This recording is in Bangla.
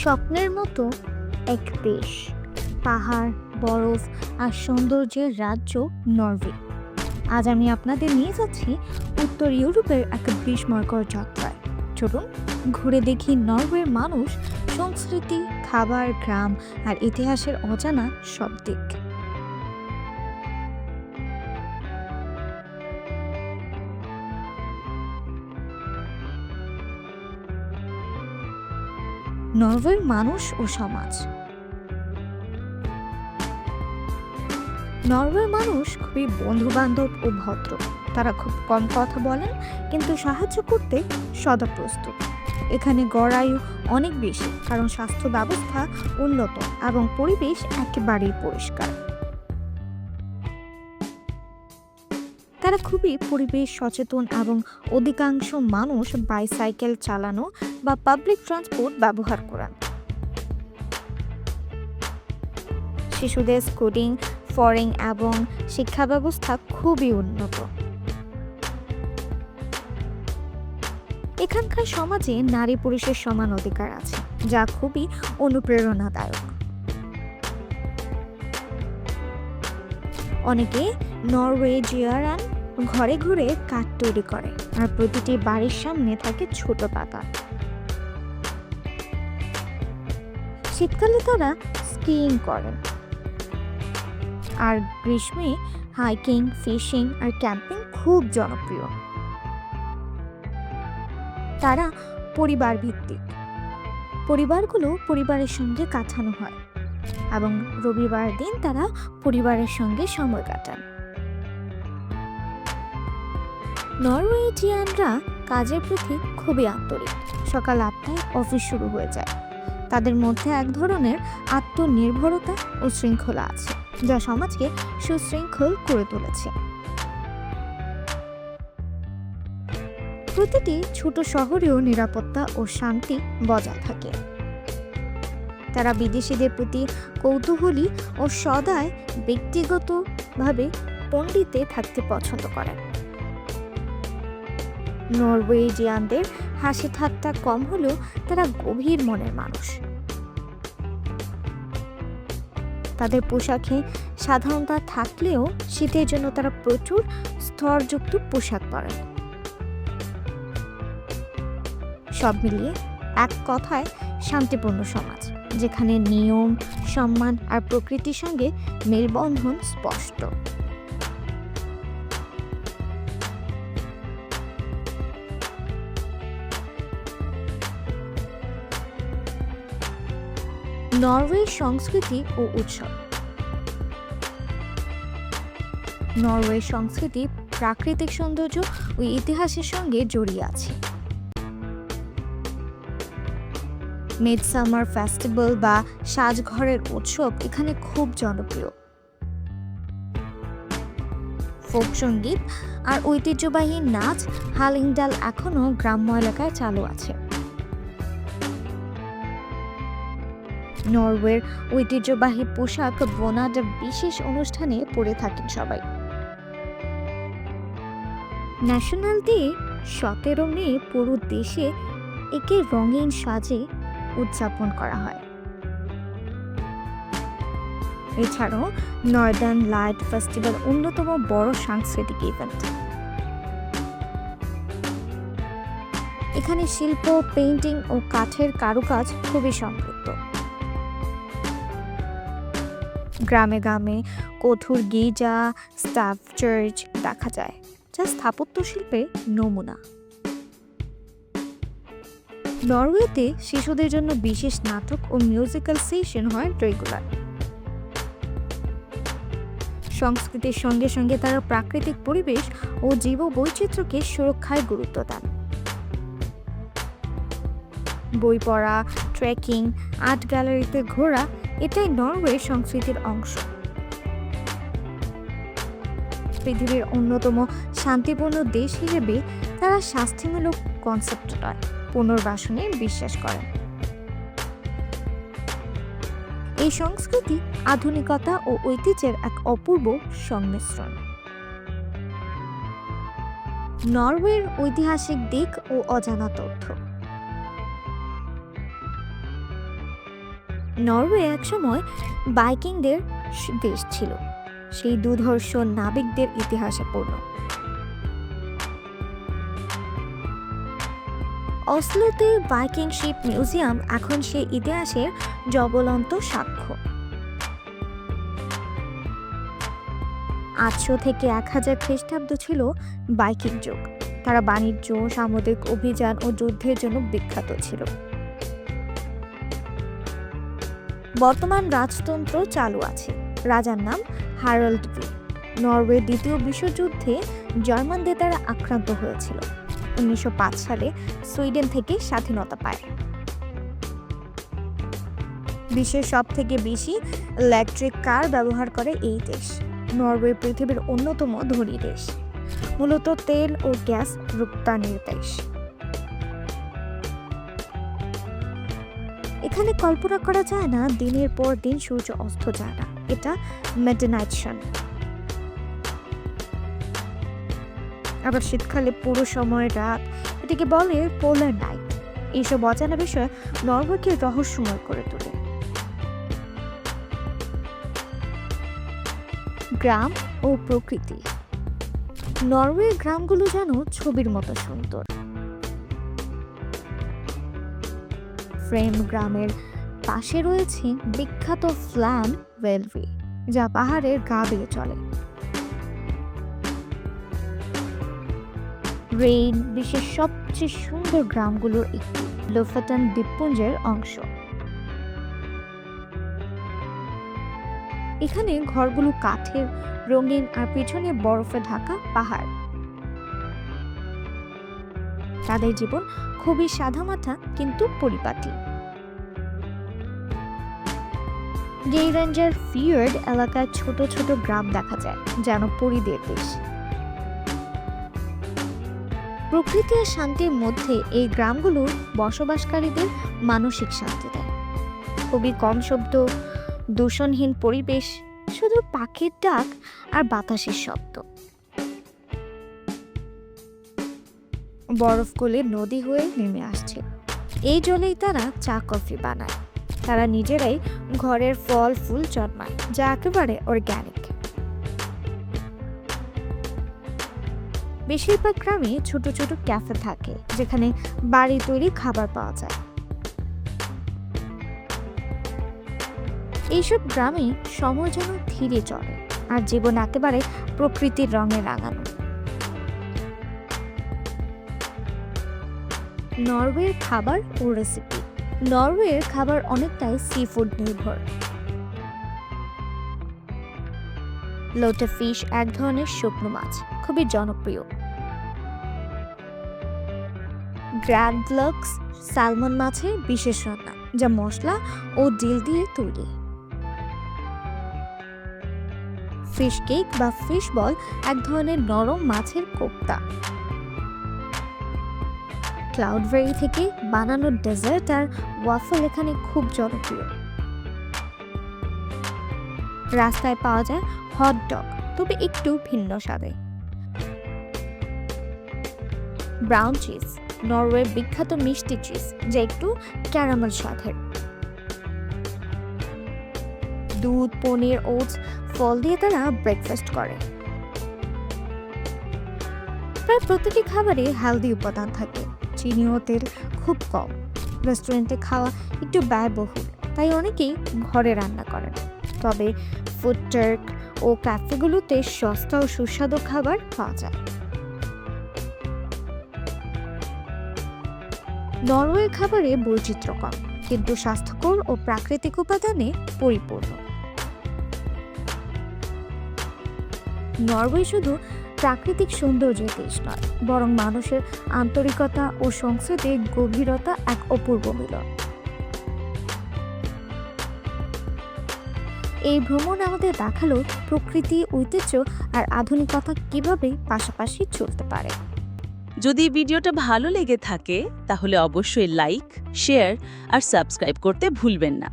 স্বপ্নের মতো এক দেশ, পাহাড়, বরফ আর সৌন্দর্যের রাজ্য নরওয়ে। আজ আমি আপনাদের নিয়ে যাচ্ছি উত্তর ইউরোপের এক বিস্ময়কর যাত্রায়। চলুন ঘুরে দেখি নরওয়ের মানুষ, সংস্কৃতি, খাবার, গ্রাম আর ইতিহাসের অজানা সব দিক। নরওয়ের মানুষ ও সমাজ। নরওয়ের মানুষ খুবই বন্ধু বান্ধব ও ভদ্র। তারা খুব কম কথা বলেন, কিন্তু সাহায্য করতে সদা প্রস্তুত। এখানে গড় আয়ু অনেক বেশি, কারণ স্বাস্থ্য ব্যবস্থা উন্নত এবং পরিবেশ একেবারেই পরিষ্কার। তারা খুবই পরিবেশ সচেতন এবং অধিকাংশ মানুষ বাইসাইকেল চালানো বা পাবলিক ট্রান্সপোর্ট ব্যবহার করেন। শিশুদের স্কুটিং, ফরেং এবং শিক্ষা ব্যবস্থা খুবই উন্নত। এখানকার সমাজে নারী পুরুষের সমান অধিকার আছে, যা খুবই অনুপ্রেরণাদায়ক। অনেকে নরওয়েজিয়ারান ঘরে ঘরে কাঠ তৈরি করে আর প্রতিটি বাড়ির সামনে থাকে ছোট পাতা। শীতকালে তারা স্কিইং করেন। আর গ্রীষ্মে হাইকিং, ফিশিং আর ক্যাম্পিং খুব জনপ্রিয়। তারা পরিবার ভিত্তিক পরিবারগুলো পরিবারের সঙ্গে কাটানো হয় এবং রবিবার দিন তারা পরিবারের সঙ্গে সময় কাটান। নরওয়েজিয়ানরা কাজের প্রতি খুবই আন্তরিক। সকাল আটটায় অফিস শুরু হয়ে যায়। তাদের মধ্যে এক ধরনের আত্মনির্ভরতা ও শৃঙ্খলা আছে, যা সমাজকে সুশৃঙ্খল করে তুলেছে। প্রতিটি ছোট শহরেও নিরাপত্তা ও শান্তি বজায় থাকে। তারা বিদেশিদের প্রতি কৌতূহলী ও সদায় ব্যক্তিগতভাবে পণ্ডিতে থাকতে পছন্দ করেন। নরওয়েজিয়ানদের হাসি ঠাট্টা কম হলেও তারা গভীর মনের মানুষ। তাদের পোশাকে সাধারণতা থাকলেও শীতের জন্য তারা প্রচুর স্তরযুক্ত পোশাক পরেন। সব মিলিয়ে এক কথায় শান্তিপূর্ণ সমাজ, যেখানে নিয়ম, সম্মান আর প্রকৃতির সঙ্গে মেলবন্ধন স্পষ্ট। নরওয়ে সংস্কৃতি ও উৎসব। নরওয়ে সংস্কৃতি প্রাকৃতিক সৌন্দর্য ও ইতিহাসের সঙ্গে জড়িয়ে আছে। মিডসামার ফেস্টিভ্যাল বা সাজঘরের উৎসব এখানে খুব জনপ্রিয়। ফোক সংগীত আর ঐতিহ্যবাহী নাচ হালিংডাল এখনও গ্রাম্য এলাকায় চালু আছে। নরওয়ের ঐতিহ্যবাহী পোশাক বোনাড বিশেষ অনুষ্ঠানে পরে থাকেন সবাই। ন্যাশনাল ডে সতেরো মে পুরো দেশে একে রঙিন সাজে উদযাপন করা হয়। এছাড়াও নর্দার্ন লাইট ফেস্টিভ্যাল অন্যতম বড় সাংস্কৃতিক ইভেন্ট এখানে শিল্প পেইন্টিং ও কাঠের কারুকাজ খুবই সমৃদ্ধ। গ্রামে গ্রামে কঠোর গির্জা স্টাফ চার্চ দেখা যায়, যা স্থাপত্য শিল্পের নমুনা। নরওয়েতে শিশুদের জন্য বিশেষ নাটক ও মিউজিক্যাল সেশন হয় রেগুলার সংস্কৃতির সঙ্গে সঙ্গে তারা প্রাকৃতিক পরিবেশ ও জীব বৈচিত্র্যকে সুরক্ষায় গুরুত্ব দেন। বই পড়া ট্রেকিং আর্ট গ্যালারিতে ঘোরা এটাই নরওয়ে সংস্কৃতির অংশ। পৃথিবীর অন্যতম শান্তিপূর্ণ দেশ হিসেবে তারা শাস্তিমূলক কনসেপ্ট নয় পুনর্বাসনে বিশ্বাস করেন। এই সংস্কৃতি আধুনিকতা ও ঐতিহ্যের এক অপূর্ব সংমিশ্রণ। নরওয়ের ঐতিহাসিক দিক ও অজানা তথ্য। নরওয়ে একসময় বাইকিংদের দেশ ছিল। সেই দুধর্ষ নাবিকদের ইতিহাসে পূর্ণ অসলোতে বাইকিং শিপ মিউজিয়াম এখন সেই ইতিহাসের জবলন্ত সাক্ষ্য। আটশো থেকে এক হাজার খ্রিস্টাব্দ ছিল বাইকিং যুগ। তারা বাণিজ্য, সামুদ্রিক অভিযান ও যুদ্ধের জন্য বিখ্যাত ছিল। বর্তমান রাজতন্ত্র চালু আছে। রাজার নাম হ্যারল্ড ভি নরওয়ে দ্বিতীয় বিশ্বযুদ্ধে জার্মানদের দ্বারা আক্রান্ত হয়েছিল। উনিশশো পাঁচ সালে সুইডেন থেকে স্বাধীনতা পায়। বিশ্বের সব থেকে বেশি ইলেকট্রিক কার ব্যবহার করে এই দেশ। নরওয়ে পৃথিবীর অন্যতম ধনী দেশ। মূলত তেল ও গ্যাস রপ্তানির দেশ। এখানে কল্পনা করা যায় না দিনের পর দিন সূর্য অস্ত যায় না। এটা মেডেনাইট সান আবার শীতকালে পুরো সময় রাত, এটিকে বলে পোলার নাইট। এইসব অজানা বিষয় নরওয়েকে রহস্যময় করে তোলে। গ্রাম ও প্রকৃতি। নরওয়ের গ্রামগুলো যেন ছবির মতো সুন্দর। ফ্রেম গ্রামের পাশে রয়েছে বিখ্যাত ফ্ল্যান ওয়েলভি যা পাহাড়ের গা বেয়ে চলে। রেইন বিশ্বের সবচেয়ে সুন্দর গ্রামগুলোর একটি, লোফাটান দ্বীপপুঞ্জের অংশ। এখানে ঘরগুলো কাঠের, রঙিন আর পিছনে বরফে ঢাকা পাহাড়। তাদের জীবন খুবই সাদামাটা কিন্তু পরিপাটি। গেইরেঞ্জার ফিয়ার্ড এলাকায় ছোট ছোট গ্রাম দেখা যায়, যেন পরিদের দেশ। প্রকৃতি আর শান্তির মধ্যে এই গ্রামগুলো বসবাসকারীদের মানসিক শান্তি দেয়। খুবই কম শব্দ, দূষণহীন পরিবেশ, শুধু পাখির ডাক আর বাতাসের শব্দ। বরফ গলে নদী হয়ে নেমে আসছে। এই জলেই তারা চা, কফি বানায়। তারা নিজেরাই ঘরের ফল, ফুল জন্মায়, যা একেবারে অর্গ্যানিক বেশিরভাগ গ্রামে ছোট ছোট ক্যাফে থাকে, যেখানে বাড়ি তৈরি খাবার পাওয়া যায়। এইসব গ্রামে সময় যেন ধীরে চলে, আর জীবন একেবারে প্রকৃতির রঙে রাঙানো। নরওয়ের খাবার ও রেসিপি নরওয়ের খাবার অনেকটাই সি ফুড নির্ভর। লোটে ফিশ এক ধরনের শুকনো মাছ, খুবই জনপ্রিয়। গ্র্যান্ডলক্স স্যালমন মাছের বিশেষ রান্না, যা মশলা ও ডিল দিয়ে তৈরি। ফিশ কেক বা ফিশ বল এক ধরনের নরম মাছের কোপ্তা। ক্লাউডবেরি থেকে বানানো ডেজার্ট আর ওয়াফল এখানে খুব জনপ্রিয়। রাস্তায় পাওয়া যায় হট ডগ তবে একটু ভিন্ন স্বাদে। ব্রাউন চিজ নরওয়ের বিখ্যাত মিষ্টি চিজ যা একটু ক্যারামেল স্বাদের। দুধ, পনির ওটস ফল দিয়ে তারা ব্রেকফাস্ট করে। প্রায় প্রতিটি খাবারে হেলদি উপাদান থাকে। চিনি তেল খুব কম। রেস্টুরেন্টে খাওয়া একটু ব্যয়বহুল, তাই অনেকেই ঘরে রান্না করেন। তবে ফুড ট্রাক ও ক্যাফেগুলোতে সস্তা ও সুস্বাদু খাবার পাওয়া যায়। নরওয়ে খাবারে বৈচিত্র্য কম, কিন্তু স্বাস্থ্যকর ও প্রাকৃতিক উপাদানে পরিপূর্ণ। নরওয়ে শুধু প্রাকৃতিক সৌন্দর্যের দেশ নয়, বরং মানুষের আন্তরিকতা ও সংস্কৃতির গভীরতা এক অপূর্ব মিলন। এই ভ্রমণ আমাদের দেখাল প্রকৃতি, ঐতিহ্য আর আধুনিকতা কীভাবে পাশাপাশি চলতে পারে। যদি ভিডিওটা ভালো লেগে থাকে, তাহলে অবশ্যই লাইক, শেয়ার আর সাবস্ক্রাইব করতে ভুলবেন না।